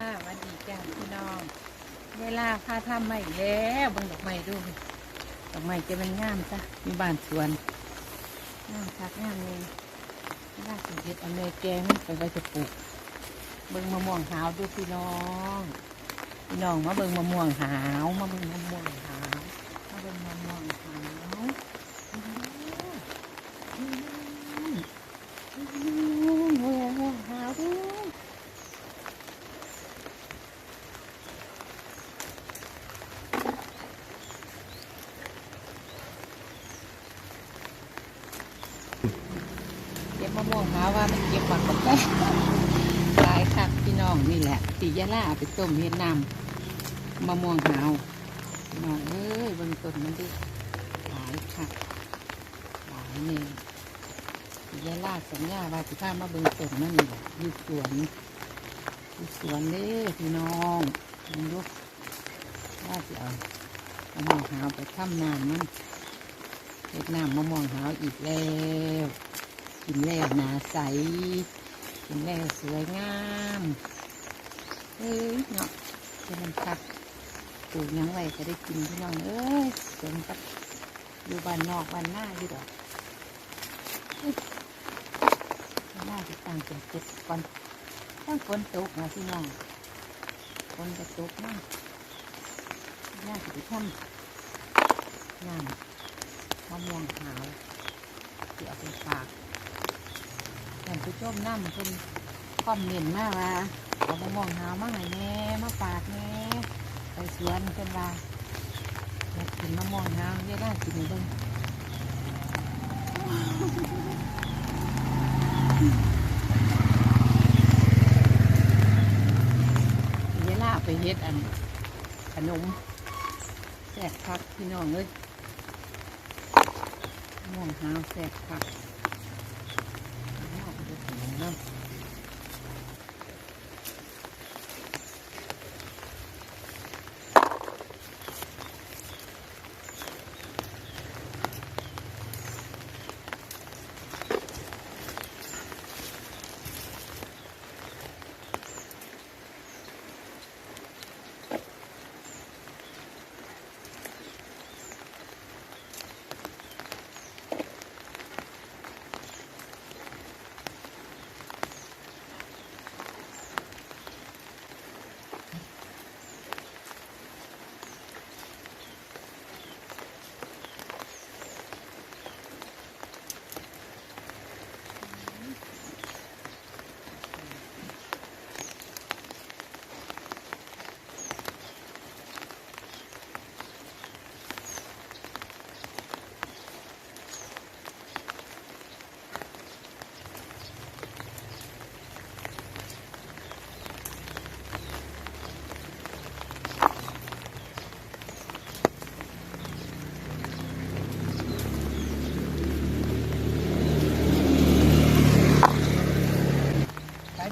สวัสดีจ้าพี่น้องเวลาพาทำใหม่แล้วบังดอกไม้ดูดอกไม้จะเป็นงามจ้ะมีบ้านสวนงามคักงามเลยเวลาสิเฮ็ดอเลยแกมันไปไว้จะปลูก เบิ่งมะม่วงหาวดูพี่น้องพี่น้องมาเบิ่งมะม่วงหาวมาเบิ่งมะม่วงหาวมาเบิ่งมะม่วงหาวมะม่วงหาวดูเก็บมะม่วงหาวว่ามันเก็บหมักกับแป้หลายคัก พี่น้องนี่แหละตียะล่าไปต้มเฮ็ดน้ำมะม่วงหาวน้องเอ้ยบิ่งต้นมันดิหลายคักหลายเนี่ยตียะล่าสัญญาว่าสิพามาเบิ่งต้นมันนี่แหละอยู่สวนอยู่สวนเด้พี่น้องมันลูกว่าสิเอามะม่วงหาวไปทำน้ำมันเฮ็ดน้ำมะม่วงหาวอีกแล้วกินแล้วหนาใส กินแล้วสวยงามเอ้ยเนาะจะมันคักปลูกยังไงก็ได้กินพี่น้องเอ้ยสมกับอยู่บ้านนอกบ้านหน้าอยู่ดอกเอ้ยบ้านหน้าจะตั้งเป็นเจ็ดก่อนต้องฝนตกนะพี่น้องฝนจะตกมากน่าจะไปทำงานมะม่วงขาวที่เอาไปฝาก ผู้ชมน้ำเพิ่นคอมเมนต์มากว่าเอามะม่วงหามาให้แหน่มาฝากแหน่ไปสวนเพิ่นว่าอยากกินมะม่วงหาวเยอะได้กินเบิ่งเวลาไปเฮ็ดอัน ขนมแซ่บคักพี่น้องเอ้ยม่วงหาวแซ่บคัก น้ำ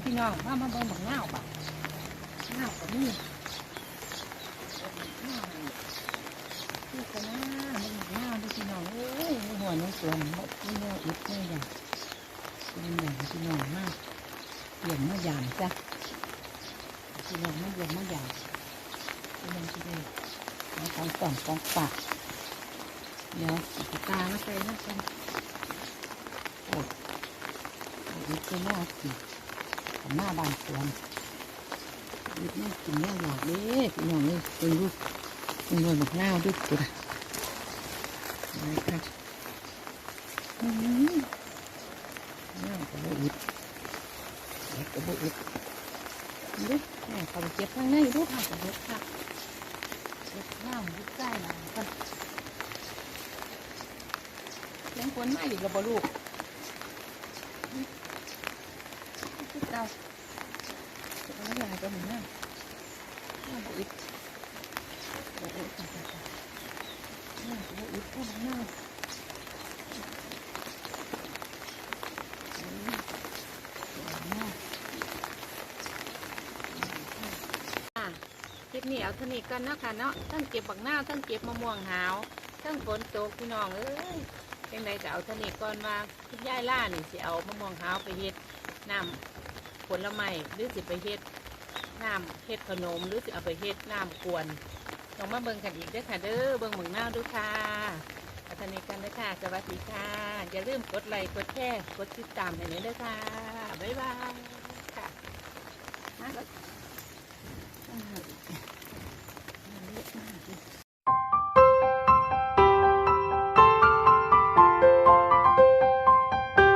ไป พี่น้องมามาเบิ่งบักเงาวบ่ะเงาวก็มีเงาวนี่คือกันนะเบิ่งบักเงาวดูพี่น้องเอ้ยหัวในสวนบ่มีแนวอิดแนวอย่างเป็นอย่างพี่น้องมากเยี่ยมมาหยามจ้ะพี่น้องมาเยี่ยมมาหยามพี่น้องที่ได้มาต้องต่อมต้องปากเดี๋ยวเอาปากกามาใส่นะกันโอ้ยอิดเป็นแนวสิ หน้าบานสวนยึดนี่กินแน่หยอกเด้พี่น้องเลยเป็นลูกเป็นรวยบักหน้าด้วยตัวนะครับอืมหน้าก็บ่อึดเด็กก็บ่อึดดูแม่เขาไปเก็บข้างในดูค่ะก็เด็ดค่ะเด็ดข้าวยึดใกล้หลังกันเลี้ยงคนมาอีกแล้วบ่ลูกคิดเอาจะไม่ยายก็ เหมือนกันน่าบุอิดโอ้โหตายตายตายน่าบุอิดโอ้หน้าอืมหน้าลิปนี้เอาเท่านี้กันเนาะค่ะเนาะทั้งเก็บบักหน้าวทั้งเก็บมะม่วงหาวทั้งฝนตกพี่น้องเอ้ยยังไงจะเอาเท่านี้ก่อนมาคุณยายล่านี่สิเอามะม่วงหาวไปเฮ็ดน้ำ ผลไม้หรือสิไปเฮ็ดน้ำเฮ็ดขนม หรือสิเอาไปเฮ็ดน้ำกวนต้องมาเบิ่งกันอีกด้ค่ะ เด้อเบิ่งบักหน้าวด้วยค่ะเอาเท่านี้กันด้อค่ะสวัสดีค่ะ อย่าลืมกดไลค์กดแชร์กดติดตามให้หน่อยด้อค่ะ บ๊ายบายค่ะ